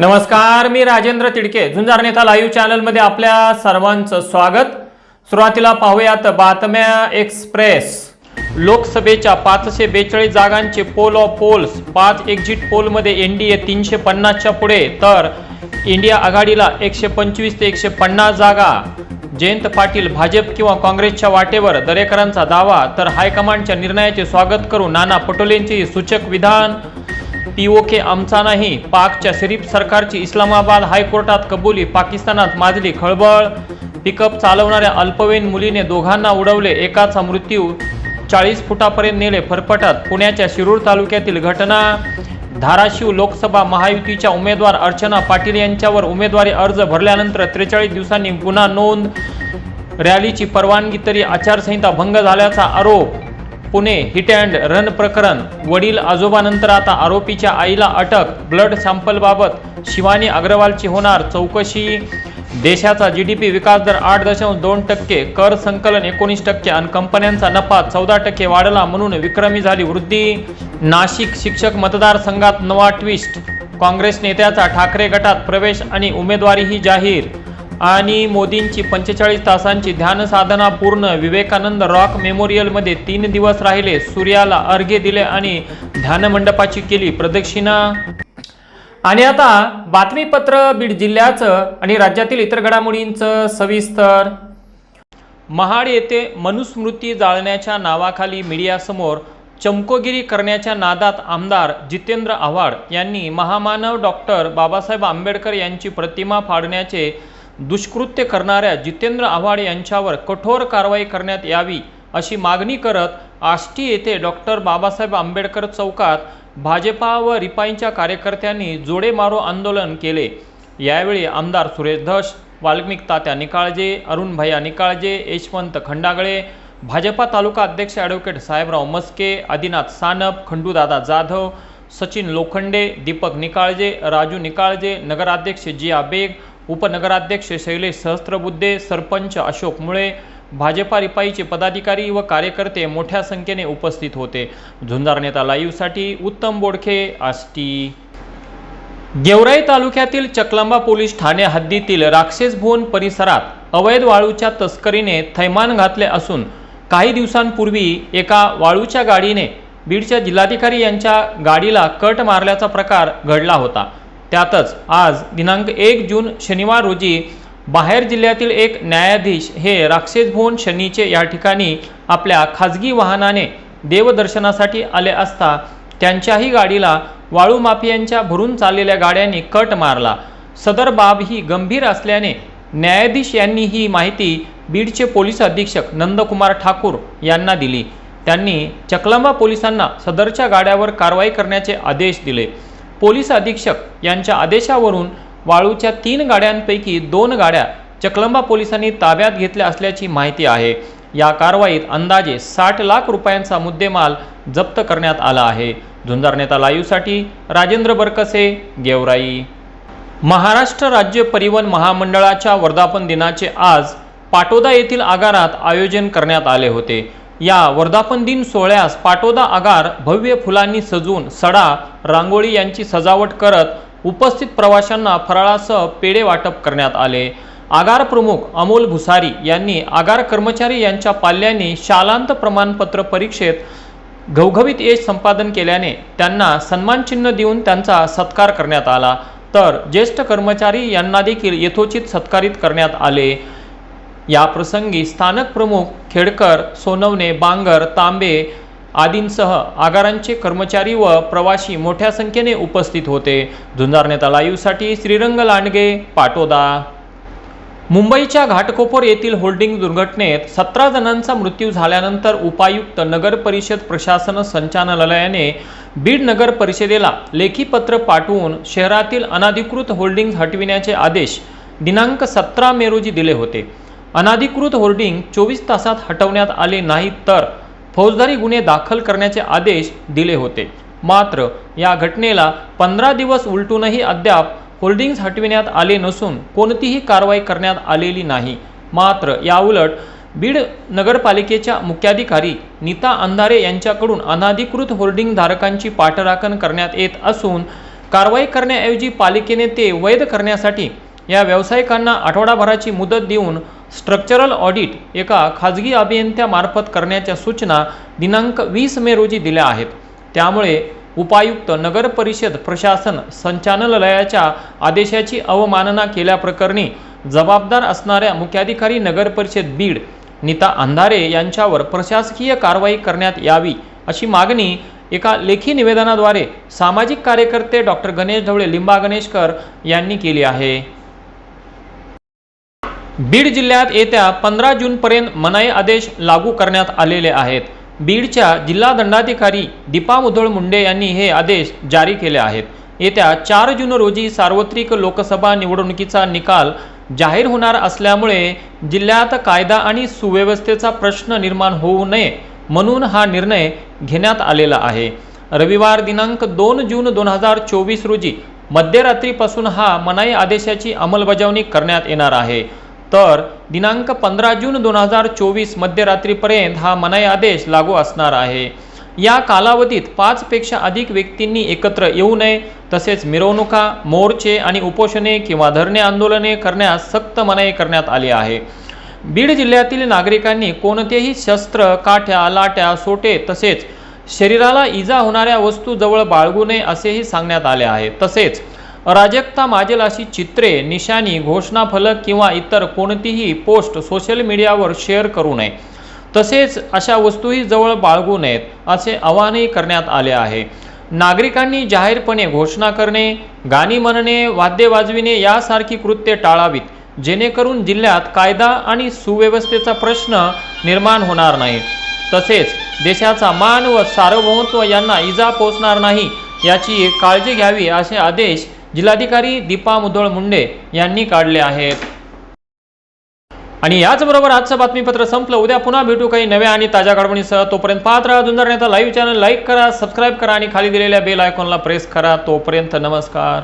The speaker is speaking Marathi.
नमस्कार मी राजेंद्र तिडके. झुंजार नेता लाईव्ह चॅनलमध्ये आपल्या सर्वांचं स्वागत. सुरुवातीला पाहूयात बातम्या एक्सप्रेस. लोकसभेच्या पाचशे बेचाळीस जागांचे पोल ऑफ पोल्स पाच एक्झिट पोलमध्ये एन डी ए तीनशे पन्नासच्या पुढे. तर इंडिया आघाडीला एकशे पंचवीस ते एकशे पन्नास जागा. जयंत पाटील भाजप किंवा काँग्रेसच्या वाटेवर दरेकरांचा दावा. तर हायकमांडच्या निर्णयाचे स्वागत करून नाना पटोलेंचे सूचक विधान. पीओके आमचा नाही पाकच्या शरीफ सरकारची इस्लामाबाद हायकोर्टात कबुली पाकिस्तानात माजली खळबळ. पिकअप चालवणाऱ्या अल्पवयीन मुलीने दोघांना उडवले एकाचा मृत्यू. चाळीस फुटापर्यंत नेले फरफटत पुण्याच्या शिरूर तालुक्यातील घटना. धाराशिव लोकसभा महायुतीच्या उमेदवार अर्चना पाटील यांच्यावर उमेदवारी अर्ज भरल्यानंतर त्रेचाळीस दिवसांनी गुन्हा नोंद. रॅलीची परवानगी तरी आचारसंहिता भंग झाल्याचा आरोप. पुणे हिट अँड रन प्रकरण. वडील आजोबानंतर आता आरोपीच्या आईला अटक. ब्लड सॅम्पलबाबत शिवानी अग्रवालची होणार चौकशी. देशाचा जी डी पी विकास दर आठ दशांश दोन टक्के. कर संकलन एकोणीस टक्के आणि कंपन्यांचा नफा चौदा टक्के वाढला म्हणून विक्रमी झाली वृद्धी. नाशिक शिक्षक मतदारसंघात नवा ट्विस्ट काँग्रेस नेत्याचा ठाकरे गटात प्रवेश आणि उमेदवारीही जाहीर. आणि मोदींची पंचेचाळीस तासांची ध्यान साधना पूर्ण. विवेकानंद रॉक मेमोरियलमध्ये तीन दिवस राहिले. सूर्याला अर्घ्य दिले आणि ध्यानमंडपाची केली प्रदक्षिणा. आणि आता बातमीपत्र बीड जिल्ह्याचं आणि राज्यातील इतर घडामोडींचं सविस्तर. महाड येथे मनुस्मृती जाळण्याच्या नावाखाली मीडियासमोर चमकोगिरी करण्याच्या नादात आमदार जितेंद्र आव्हाड यांनी महामानव डॉक्टर बाबासाहेब आंबेडकर यांची प्रतिमा फाडण्याचे दुष्कृत्य करणाऱ्या जितेंद्र आव्हाड यांच्यावर कठोर कारवाई करण्यात यावी अशी मागणी करत आष्टी येथे डॉक्टर बाबासाहेब आंबेडकर चौकात भाजपा व रिपाईंच्या कार्यकर्त्यांनी जोडे मारो आंदोलन केले. यावेळी आमदार सुरेश धस वाल्मिक तात्या निकाळजे अरुणभैया निकाळजे यशवंत खंडागळे भाजपा तालुका अध्यक्ष ॲडव्होकेट साहेबराव मस्के आदिनाथ सानप खंडूदादा जाधव सचिन लोखंडे दीपक निकाळजे राजू निकाळजे नगराध्यक्ष जिया बेग उपनगराध्यक्ष शैलेश सहस्त्रबुद्धे सरपंच अशोक मुळे भाजपा रिपाईचे पदाधिकारी व कार्यकर्ते मोठ्या संख्येने उपस्थित होते. झुंजार नेता लाईव्हसाठी उत्तम बोडखे आष्टी. गेवराई तालुक्यातील चकलांबा पोलीस ठाणे हद्दीतील राक्षस भुवन परिसरात अवैध वाळूच्या तस्करीने थैमान घातले असून काही दिवसांपूर्वी एका वाळूच्या गाडीने बीडच्या जिल्हाधिकारी यांच्या गाडीला कट मारल्याचा प्रकार घडला होता. त्यातच आज दिनांक एक जून शनिवार रोजी बाहेर जिल्ह्यातील एक न्यायाधीश हे राक्षस भुवन शनीचे या ठिकाणी आपल्या खाजगी वाहनाने देवदर्शनासाठी आले असता त्यांच्याही गाडीला वाळू माफियांच्या भरून चाललेल्या गाड्यांनी कट मारला. सदर बाब ही गंभीर असल्याने न्यायाधीश यांनी ही माहिती बीडचे पोलीस अधीक्षक नंदकुमार ठाकूर यांना दिली. त्यांनी चकलांबा पोलिसांना सदरच्या गाड्यावर कारवाई करण्याचे आदेश दिले. पोलीस अधीक्षक यांच्या आदेशावरून वाळूच्या तीन गाड्यांपैकी दोन गाड्या चकलंबा पोलिसांनी ताब्यात घेतल्या असल्याची माहिती आहे. या कारवाईत अंदाजे साठ लाख रुपयांचा मुद्देमाल जप्त करण्यात आला आहे. झुंजार नेता लाईव्हसाठी राजेंद्र बरकसे गेवराई. महाराष्ट्र राज्य परिवहन महामंडळाच्या वर्धापन दिनाचे आज पाटोदा येथील आगारात आयोजन करण्यात आले होते. या वर्धापन दिन सोहळ्यास पाटोदा आगार भव्य फुलांनी सजवून सडा रांगोळी यांची सजावट करत उपस्थित प्रवाशांना फराळासह पेढे वाटप करण्यात आले. आगार प्रमुख अमोल भुसारी यांनी आगार कर्मचारी यांच्या पाल्याने शालांत प्रमाणपत्र परीक्षेत घवघवीत यश संपादन केल्याने त्यांना सन्मानचिन्ह देऊन त्यांचा सत्कार करण्यात आला. तर ज्येष्ठ कर्मचारी यांना देखील यथोचित सत्कारित करण्यात आले. या प्रसंगी स्थानक प्रमुख खेडकर सोनवणे बांगर तांबे आदींसह आगारांचे कर्मचारी व प्रवासी मोठ्या संख्येने उपस्थित होते. झुंजार नेता लाईव्हसाठी श्रीरंग लांडगे पाटोदा. मुंबईच्या घाटकोपर येथील होल्डिंग दुर्घटनेत सतरा जणांचा मृत्यू झाल्यानंतर उपायुक्त नगर परिषद प्रशासन संचालनालयाने बीड नगर परिषदेला लेखी पत्र पाठवून शहरातील अनाधिकृत होल्डिंग हटविण्याचे आदेश दिनांक सतरा मे रोजी दिले होते. अनाधिकृत होर्डिंग चोवीस तासात हटवण्यात आले नाहीत तर फौजदारी गुन्हे दाखल करण्याचे आदेश दिले होते. मात्र या घटनेला पंधरा दिवस उलटूनही अद्याप होर्डिंग्ज हटविण्यात आले नसून कोणतीही कारवाई करण्यात आलेली नाही. मात्र याउलट बीड नगरपालिकेच्या मुख्याधिकारी नीता अंधारे यांच्याकडून अनाधिकृत होर्डिंग धारकांची पाठराखण करण्यात येत असून कारवाई करण्याऐवजी पालिकेने ते वैध करण्यासाठी या व्यावसायिकांना आठवडाभराची मुदत देऊन स्ट्रक्चरल ऑडिट एका खाजगी अभियंत्यामार्फत करण्याच्या सूचना दिनांक वीस मे रोजी दिल्या आहेत. त्यामुळे उपायुक्त नगर परिषद प्रशासन संचालनालयाच्या आदेशाची अवमानना केल्याप्रकरणी जबाबदार असणाऱ्या मुख्याधिकारी नगर परिषद बीड नीता अंधारे यांच्यावर प्रशासकीय कारवाई करण्यात यावी अशी मागणी एका लेखी निवेदनाद्वारे सामाजिक कार्यकर्ते डॉक्टर गणेश ढवळे लिंबा गणेशकर यांनी केली आहे. बीड जिल्ह्यात येत्या पंधरा जूनपर्यंत मनाई आदेश लागू करण्यात आलेले आहेत. बीडच्या जिल्हा दंडाधिकारी दीपा मुधोळ मुंडे यांनी हे आदेश जारी केले आहेत. येत्या चार जून रोजी सार्वत्रिक लोकसभा निवडणुकीचा निकाल जाहीर होणार असल्यामुळे जिल्ह्यात कायदा आणि सुव्यवस्थेचा प्रश्न निर्माण होऊ नये म्हणून हा निर्णय घेण्यात आलेला आहे. रविवार दिनांक दोन जून दोन हजार चोवीस रोजी मध्यरात्रीपासून हा मनाई आदेशाची अंमलबजावणी करण्यात येणार आहे. तर दिनांक पंधरा जून दोन हजार चोवीस मध्यरात्रीपर्यंत हा मनाई आदेश लागू असणार आहे. या कालावधीत पाचपेक्षा अधिक व्यक्तींनी एकत्र येऊ नये तसेच मिरवणुका मोर्चे आणि उपोषणे किंवा धरणे आंदोलने करण्यास सक्त मनाई करण्यात आली आहे. बीड जिल्ह्यातील नागरिकांनी कोणतेही शस्त्र काठ्या लाट्या सोटे तसेच शरीराला इजा होणाऱ्या वस्तू जवळ बाळगू नये असेही सांगण्यात आले आहे. तसेच अराजकता माजेल अशी चित्रे निशाणी घोषणाफलक किंवा इतर कोणतीही पोस्ट सोशल मीडियावर शेअर करू नये. तसेच अशा वस्तूही जवळ बाळगू नयेत असे आवाहनही करण्यात आले आहे. नागरिकांनी जाहीरपणे घोषणा करणे गाणी म्हणणे वाद्य वाजविणे यासारखी कृत्ये टाळावीत. जेणेकरून जिल्ह्यात कायदा आणि सुव्यवस्थेचा प्रश्न निर्माण होणार नाही. तसेच देशाचा मान व सार्वभौमत्व यांना इजा पोचणार नाही याची काळजी घ्यावी असे आदेश जिल्हाधिकारी दीपा मुधोळ मुंडे यांनी काढले आहेत. आणि याचबरोबर आजचं बातमीपत्र संपलं. उद्या पुन्हा भेटू काही नव्या आणि ताज्या घडवणीसह. तोपर्यंत पाहत राहा Junjar Neta live channel like करा सबस्क्राईब करा आणि खाली दिलेल्या बेल आयकॉनला प्रेस करा. तोपर्यंत नमस्कार.